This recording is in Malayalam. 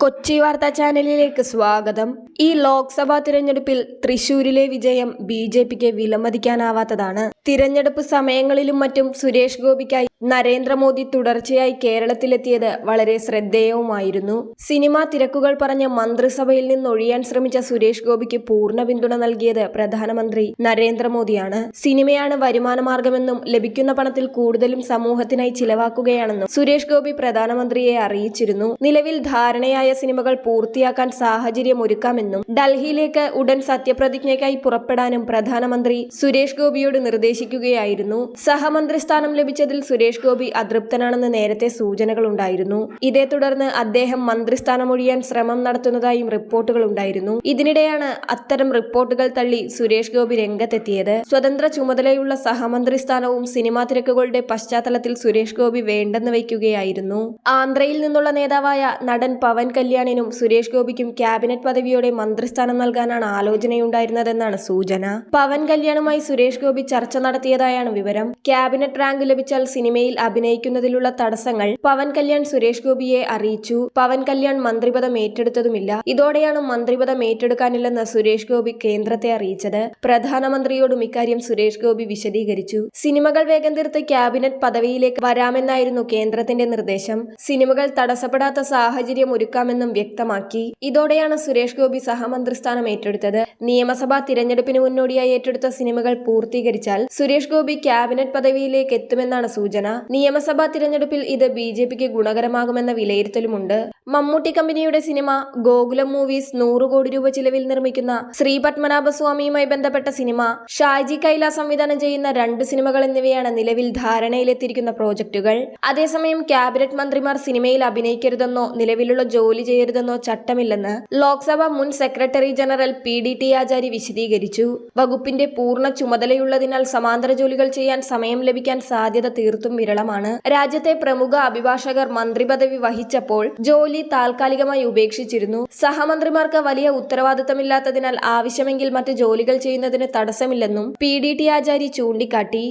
കൊച്ചി വാർത്താ ചാനലിലേക്ക് സ്വാഗതം. ഈ ലോക്സഭാ തിരഞ്ഞെടുപ്പിൽ തൃശൂരിലെ വിജയം ബി ജെ പിക്ക് വിലമതിക്കാനാവാത്തതാണ്. തിരഞ്ഞെടുപ്പ് സമയങ്ങളിലും മറ്റും സുരേഷ് ഗോപിക്കായി നരേന്ദ്രമോദി തുടർച്ചയായി കേരളത്തിലെത്തിയത് വളരെ ശ്രദ്ധേയവുമായിരുന്നു. സിനിമാ തിരക്കുകൾ പറഞ്ഞ് മന്ത്രിസഭയിൽ നിന്നൊഴിയാൻ ശ്രമിച്ച സുരേഷ് ഗോപിക്ക് പൂർണ പിന്തുണ നൽകിയത് പ്രധാനമന്ത്രി നരേന്ദ്രമോദിയാണ്. സിനിമയാണ് വരുമാനമാർഗമെന്നും ലഭിക്കുന്ന പണത്തിൽ കൂടുതലും സമൂഹത്തിനായി ചിലവാക്കുകയാണെന്നും സുരേഷ് ഗോപി പ്രധാനമന്ത്രിയെ അറിയിച്ചിരുന്നു. നിലവിൽ ധാരണയായ സിനിമകൾ പൂർത്തിയാക്കാൻ സാഹചര്യം ഒരുക്കാമെന്നും ഡൽഹിയിലേക്ക് ഉടൻ സത്യപ്രതിജ്ഞയ്ക്കായി പുറപ്പെടാനും പ്രധാനമന്ത്രി സുരേഷ് ഗോപിയോട് നിർദ്ദേശിക്കുകയായിരുന്നു. സഹമന്ത്രി സ്ഥാനം ലഭിച്ചതിൽ സുരേഷ് ഗോപി അതൃപ്തനാണെന്ന് നേരത്തെ സൂചനകളുണ്ടായിരുന്നു ഇതേ തുടർന്ന് അദ്ദേഹം മന്ത്രിസ്ഥാനമൊഴിയാൻ ശ്രമം നടത്തുന്നതായും റിപ്പോർട്ടുകൾ ഉണ്ടായിരുന്നു. ഇതിനിടെയാണ് അത്തരം റിപ്പോർട്ടുകൾ തള്ളി സുരേഷ് ഗോപി രംഗത്തെത്തിയത്. സ്വതന്ത്ര ചുമതലയുള്ള സഹമന്ത്രി സ്ഥാനവും സിനിമാ തിരക്കുകളുടെ പശ്ചാത്തലത്തിൽ സുരേഷ് ഗോപി വേണ്ടെന്ന് വയ്ക്കുകയായിരുന്നു. ആന്ധ്രയിൽ നിന്നുള്ള നേതാവായ നടൻ പവൻ കല്യാണിനും സുരേഷ് ഗോപിക്കും ക്യാബിനറ്റ് പദവിയോടെ മന്ത്രിസ്ഥാനം നൽകാനാണ് ആലോചനയുണ്ടായിരുന്നതെന്നാണ് സൂചന. പവൻ കല്യാണുമായി സുരേഷ് ഗോപി ചർച്ച നടത്തിയതായാണ് വിവരം. ക്യാബിനറ്റ് റാങ്ക് ലഭിച്ചാൽ സിനിമയിൽ അഭിനയിക്കുന്നതിലുള്ള തടസ്സങ്ങൾ പവൻ കല്യാൺ സുരേഷ് ഗോപിയെ അറിയിച്ചു. പവൻ കല്യാൺ മന്ത്രിപദം ഏറ്റെടുത്തതുമില്ല. ഇതോടെയാണ് മന്ത്രിപദം ഏറ്റെടുക്കാനില്ലെന്ന് സുരേഷ് ഗോപി കേന്ദ്രത്തെ അറിയിച്ചത്. പ്രധാനമന്ത്രിയോടും ഇക്കാര്യം സുരേഷ് ഗോപി വിശദീകരിച്ചു. സിനിമകൾ വേഗം തീർത്ത് ക്യാബിനറ്റ് പദവിയിലേക്ക് വരാമെന്നായിരുന്നു കേന്ദ്രത്തിന്റെ നിർദ്ദേശം. സിനിമകൾ തടസ്സപ്പെടാത്ത സാഹചര്യം ഒരുക്കാമെന്നും വ്യക്തമാക്കി. ഇതോടെയാണ് സുരേഷ് ഗോപി സഹമന്ത്രി സ്ഥാനം ഏറ്റെടുത്തത്. നിയമസഭാ തിരഞ്ഞെടുപ്പിന് മുന്നോടിയായി ഏറ്റെടുത്ത സിനിമകൾ പൂർത്തീകരിച്ചാൽ സുരേഷ് ഗോപി ക്യാബിനറ്റ് പദവിയിലേക്ക് എത്തുമെന്നാണ് സൂചന. നിയമസഭാ തിരഞ്ഞെടുപ്പിൽ ഇത് ബി ജെ പിക്ക് ഗുണകരമാകുമെന്ന വിലയിരുത്തലുമുണ്ട്. മമ്മൂട്ടി കമ്പനിയുടെ സിനിമ ഗോകുലം മൂവീസ് നൂറ് കോടി രൂപ ചിലവിൽ നിർമ്മിക്കുന്ന ശ്രീ പത്മനാഭസ്വാമിയുമായി ബന്ധപ്പെട്ട സിനിമ ഷാജി കൈല സംവിധാനം ചെയ്യുന്ന രണ്ട് സിനിമകൾ എന്നിവയാണ് നിലവിൽ ധാരണയിലെത്തിയിരിക്കുന്ന പ്രോജക്റ്റുകൾ അതേസമയം ക്യാബിനറ്റ് മന്ത്രിമാർ സിനിമയിൽ അഭിനയിക്കരുതെന്നോ നിലവിലുള്ള ജോലി ചെയ്യരുതെന്നോ ചട്ടമില്ലെന്ന് ലോക്സഭ മുൻ secretary general P D T Achary വിശദീകരിച്ചു. വകുപ്പിന്റെ പൂർണ ചുമതലയുള്ളതിനാൽ സമാന്തര ജോലികൾ ചെയ്യാൻ സമയം ലഭിക്കാൻ സാധ്യത തീർത്തും വിരളമാണ്. രാജ്യത്തെ പ്രമുഖ അഭിഭാഷകർ മന്ത്രിപദവി വഹിച്ചപ്പോൾ ജോലി താൽക്കാലികമായി ഉപേക്ഷിച്ചിരുന്നു. സഹമന്ത്രിമാർക്ക് വലിയ ഉത്തരവാദിത്തമില്ലാത്തതിനാൽ ആവശ്യമെങ്കിൽ മറ്റ് ജോലികൾ ചെയ്യുന്നതിന് തടസ്സമില്ലെന്നും പി ഡി ടി ആചാരി ചൂണ്ടിക്കാട്ടി.